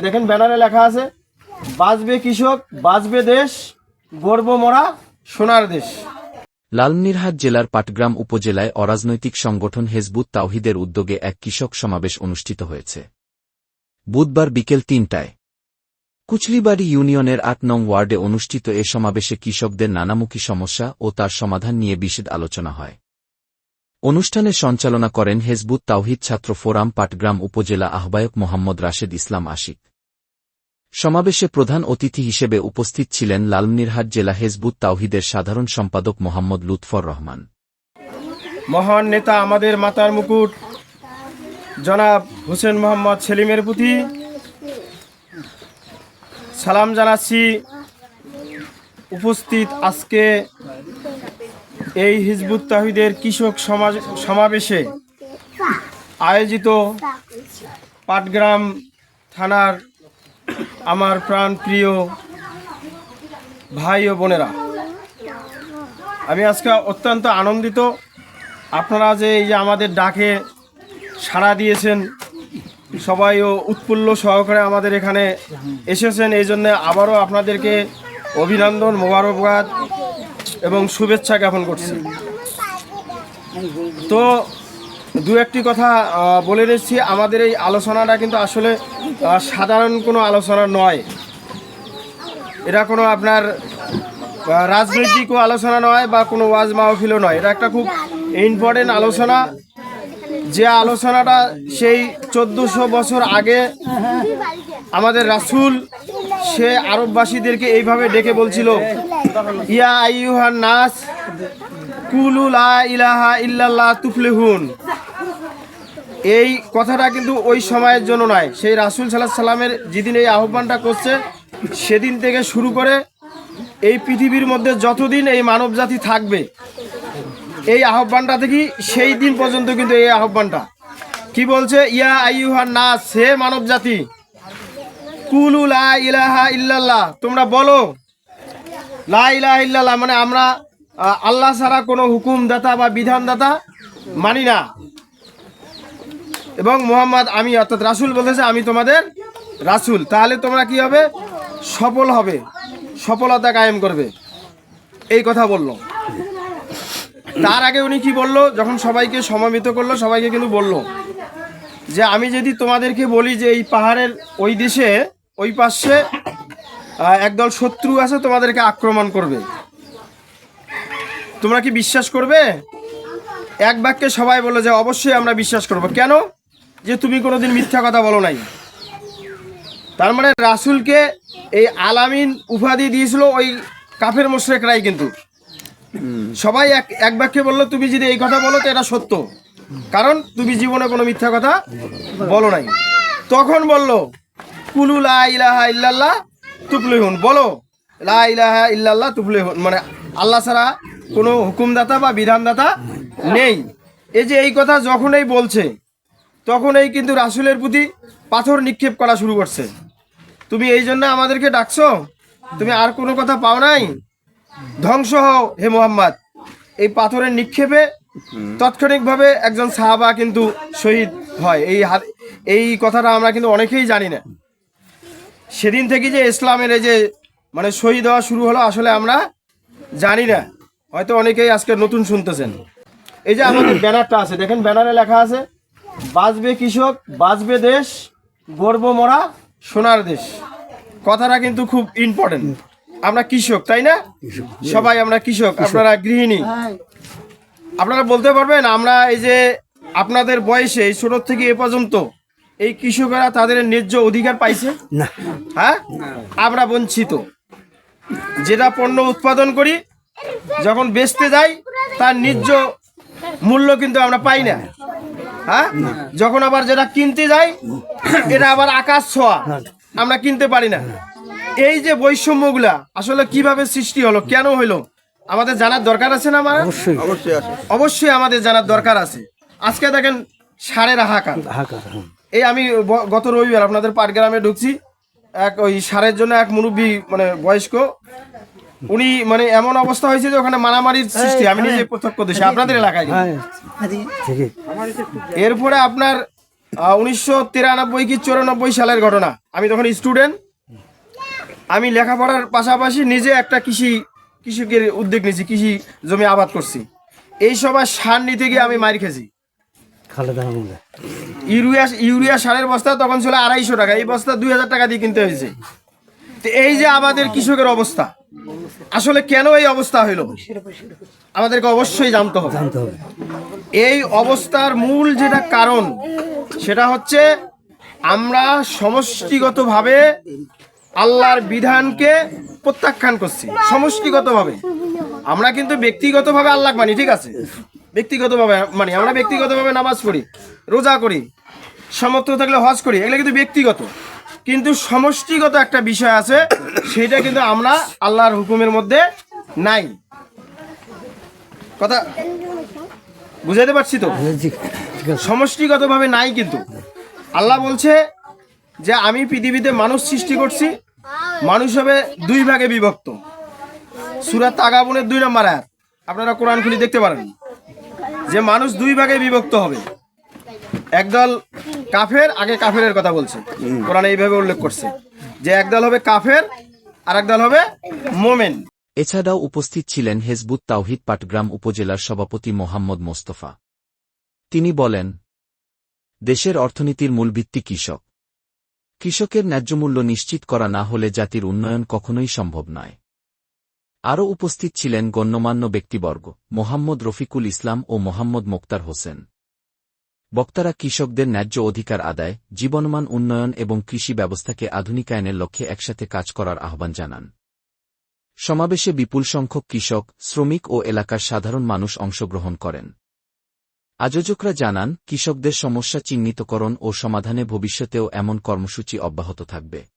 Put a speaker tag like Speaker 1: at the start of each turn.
Speaker 1: দেখেন ব্যানারে লেখা আছে, বাঁচবে কৃষক, বাঁচবে দেশ গর্ব মরা, সোনার দেশ।
Speaker 2: লালমনিরহাট জেলার পাটগ্রাম উপজেলায় অরাজনৈতিক সংগঠন হেজবুত তাওহিদের উদ্যোগে এক কৃষক সমাবেশ অনুষ্ঠিত হয়েছে। বুধবার বিকেল তিনটায়। কুচলিবাড়ি ইউনিয়নের আট নং ওয়ার্ডে অনুষ্ঠিত এ সমাবেশে কৃষকদের নানামুখী সমস্যা ও তার সমাধান নিয়ে বিশদ আলোচনা হয়। অনুষ্ঠানে সঞ্চালনা করেন হেজবুত তাওহিদ ছাত্র ফোরাম পাটগ্রাম উপজেলা আহ্বায়ক মোহাম্মদ রাশেদ ইসলাম আশিক। সমাবেশে প্রধান অতিথি হিসেবে উপস্থিত ছিলেন লালমনিরহাট জেলা হেজবুত তাওহিদের সাধারণ সম্পাদক মোহাম্মদ লুৎফর রহমান।
Speaker 1: মহান নেতা আমাদের মাতার মুকুট, জনাব হোসেন মোহাম্মদ সেলিমের প্রতি সালাম জানাচ্ছি উপস্থিত আজকে এই হিজবুত তাহিদের কৃষক সমাজ সমাবেশে আয়োজিত পাটগ্রাম থানার আমার প্রাণ প্রিয় ভাই ও বোনেরা। আমি আজকে অত্যন্ত আনন্দিত। আপনারা যে এই যে আমাদের ডাকে সাড়া দিয়েছেন সবাইও উৎফুল্ল সহকারে আমাদের এখানে এসেছেন, এই জন্য আবারও আপনাদেরকে অভিনন্দন, মোবারকবাদ। এবং শুভেচ্ছা জ্ঞাপন করছি। তো দু একটি কথা বলে নিচ্ছি আমাদের এই আলোচনাটা কিন্তু আসলে সাধারণ কোনো আলোচনা নয়। এটা কোনো আপনার রাজনৈতিকও আলোচনা নয় বা কোনো ওয়াজ মাহফিলও নয়। এটা একটা খুব ইম্পর্টেন্ট আলোচনা। যে আলোচনাটা সেই চোদ্দোশো বছর আগে আমাদের রাসূল, সে আরববাসীদেরকে এইভাবে ডেকে বলছিল ইয়া আইয়ুহান নাস, কুলু লা ইলাহা ইল্লাল্লাহ তুফলিহুন। এই কথাটা কিন্তু ওই সময়ের জন্য নয়। সেই রাসূল সাল্লাহ সাল্লামের যেদিন এই আহ্বানটা করছে, সেদিন থেকে শুরু করে এই পৃথিবীর মধ্যে যতদিন এই মানব জাতি থাকবে, এই আহ্বানটা থেকে সেই দিন পর্যন্ত কিন্তু এই আহ্বানটা। কি বলছে? ইয়া আইয়ুহান নাস, হে মানব জাতি কুলু লা ইলাহা ইল্লাল্লাহ, তোমরা বলো লা ইলাহা ইল্লাল্লাহ মানে আমরা আল্লাহ ছাড়া কোনো হুকুমদাতা বা বিধানদাতা মানি না। এবং মোহাম্মদ, আমি অর্থাৎ রাসূল বলেছে আমি তোমাদের রাসূল। তাহলে তোমরা কি হবে? সফল হবে। সফলতা কায়েম করবে। এই কথা বলল। তার আগে উনি কি বলল? যখন সবাইকে সমাবেত করল, সবাইকে কিন্তু বলল যে, আমি যদি তোমাদেরকে বলি যে, এই পাহাড়ের ওই দেশে, ওই পাশে একদল শত্রু আছে তোমাদেরকে আক্রমণ করবে। তোমরা কি বিশ্বাস করবে? এক বাক্যে সবাই বলল যে, অবশ্যই আমরা বিশ্বাস করব। কেন? যে তুমি কোনোদিন মিথ্যা কথা বলো নাই। তার মানে রাসূলকে এই আলামিন উপাধি দিয়েছিল ওই কাফের মোশরেকরাই কিন্তু। সবাই এক এক বাক্যে বলল, তুমি যদি এই কথা বলো, তো এটা সত্য। কারণ তুমি জীবনে কোনো মিথ্যা কথা বলো নাই। তখন বলল, কুলু লা ইলাহা ইল্লাল্লাহ তুফলিহুন, বলো। লা ইলাহা ইল্লাল্লাহ তুফলিহুন মানে আল্লাহ ছাড়া কোনো হুকুমদাতা বা বিধানদাতা নেই। এই যে এই কথা যখনই বলছে, তখনই কিন্তু রাসূলের প্রতি পাথর নিক্ষেপ করা শুরু করছে। তুমি এই জন্য আমাদেরকে ডাকছো? তুমি আর কোনো কথা পাও নাই? ধ্বংস হও হে মোহাম্মদ। এই পাথরের নিক্ষেপে তাৎক্ষণিকভাবে একজন সাহাবা কিন্তু শহীদ হয়। এই হাত- এই কথাটা আমরা কিন্তু অনেকেই জানি না। সেদিন থেকে যে ইসলামের এই যে মানে শহীদ হওয়া শুরু হলো আসলে আমরা জানি না। হয়তো অনেকেই আজকে নতুন শুনতেছেন। এই যে আমাদের ব্যানারটা আছে দেখেন ব্যানারে লেখা আছে বাঁচবে কৃষক বাঁচবে দেশ গর্ব মরা সোনার দেশ। কথাটা কিন্তু খুব ইম্পর্টেন্ট আমরা কৃষক তাই না? সবাই আমরা কৃষক। আপনারা গৃহিণী। আপনারা বলতে পারবেন আমরা এই যে আপনাদের বয়সে এই ছোট থেকে এ পর্যন্ত এই কৃষকেরা তাদের ন্যায্য অধিকার পাইছে?
Speaker 3: না।
Speaker 1: হ্যাঁ? আমরা বঞ্চিত। যেটা পণ্য উৎপাদন করি যখন বেচতে যাই তার ন্যায্য মূল্য কিন্তু আমরা পাই না। হ্যাঁ? যখন আবার যেটা কিনতে যাই এটা আবার আকাশ ছোঁয়া। আমরা কিনতে পারি না। এই যে বৈষম্যগুলা আসলে কীভাবে সৃষ্টি হলো কেন হলো আমাদের জানার দরকার আছে না আমার
Speaker 3: অবশ্যই।
Speaker 1: অবশ্যই আমাদের জানার দরকার আছে। আজকে দেখেন সাড়ে হাহাকার।
Speaker 3: হাহাকার।
Speaker 1: এই আমি গত রবিবার আপনাদের পাটগ্রামে ঢুকছি। এক ওই সারের জন্য এক মুরব্বী মানে বয়স্ক উনি মানে এমন অবস্থা হয়েছে যে ওখানে মারামারির সৃষ্টি। আমি নিজে প্রত্যক্ষ দেশে আপনাদের এলাকায়।
Speaker 3: হ্যাঁ
Speaker 1: এরপরে আপনার উনিশশো তিরানব্বই কি চুরানব্বই সালের ঘটনা। আমি তখন স্টুডেন্ট। আমি লেখাপড়ার পাশাপাশি নিজে একটা কৃষি কৃষকের উদ্যোগ নিয়েছি কৃষি জমি আবাদ করছি। এই সময় সার নিতে গিয়ে আমি মার খেয়েছি।
Speaker 3: খালেদা
Speaker 1: ইউরিয়া ইউরিয়া সারের বস্তা তখন ছিল আড়াইশো টাকা এই বস্তা দুই হাজার টাকা দিয়ে কিনতে হয়েছে। তো এই যে আমাদের কৃষকের অবস্থা আসলে কেন এই অবস্থা হইল? আমাদেরকে অবশ্যই জানতে হবে।
Speaker 3: জানতে হবে।
Speaker 1: এই অবস্থার মূল যেটা কারণ সেটা হচ্ছে আমরা সমষ্টিগতভাবে আল্লাহর বিধানকে প্রত্যাখ্যান করছি সমষ্টিগতভাবে। আমরা কিন্তু ব্যক্তিগতভাবে আল্লাহ মানি ঠিক আছে? ব্যক্তিগতভাবে মানি আমরা ব্যক্তিগতভাবে নামাজ পড়ি রোজা করি সামর্থ্য থাকলে হজ করি এগুলো কিন্তু ব্যক্তিগত। কিন্তু সমষ্টিগত একটা বিষয় আছে সেটা কিন্তু আমরা আল্লাহর হুকুমের মধ্যে নাই। কথা বুঝাইতে পারছি তো?
Speaker 3: আছে
Speaker 1: সমষ্টিগতভাবে নাই কিন্তু। আল্লাহ বলছে যে আমি পৃথিবীতে মানুষ সৃষ্টি করছি মানুষ হবে দুই ভাগে বিভক্ত। সুরাত তাগাবনের দুই নম্বর আয়াত। আপনারা কোরআন খুলি দেখতে পারেন। যে মানুষ দুই ভাগে বিভক্ত হবে। একদল কাফের আগে কাফেরের কথা বলছে। কোরআন এইভাবে উল্লেখ করছে যে একদল হবে কাফের আর একদল হবে মোমেন।
Speaker 2: এছাড়াও উপস্থিত ছিলেন হেজবুত তাওহিদ পাটগ্রাম উপজেলার সভাপতি মোহাম্মদ মোস্তফা। তিনি বলেন দেশের অর্থনীতির মূল ভিত্তি কৃষক। কৃষকের ন্যায্যমূল্য নিশ্চিত করা না হলে জাতির উন্নয়ন কখনোই সম্ভব নয়। আরও উপস্থিত ছিলেন গণ্যমান্য ব্যক্তিবর্গ মোহাম্মদ রফিকুল ইসলাম ও মোহাম্মদ মোক্তার হোসেন। বক্তারা কৃষকদের ন্যায্য অধিকার আদায়, জীবনমান উন্নয়ন এবং কৃষি ব্যবস্থাকে আধুনিকায়নের লক্ষ্যে একসাথে কাজ করার আহ্বান জানান। সমাবেশে বিপুল সংখ্যক কৃষক, শ্রমিক ও এলাকার সাধারণ মানুষ অংশগ্রহণ করেন। আয়োজকরা জানান, কৃষকদের সমস্যা চিহ্নিতকরণ ও সমাধানে ভবিষ্যতেও এমন কর্মসূচি অব্যাহত থাকবে।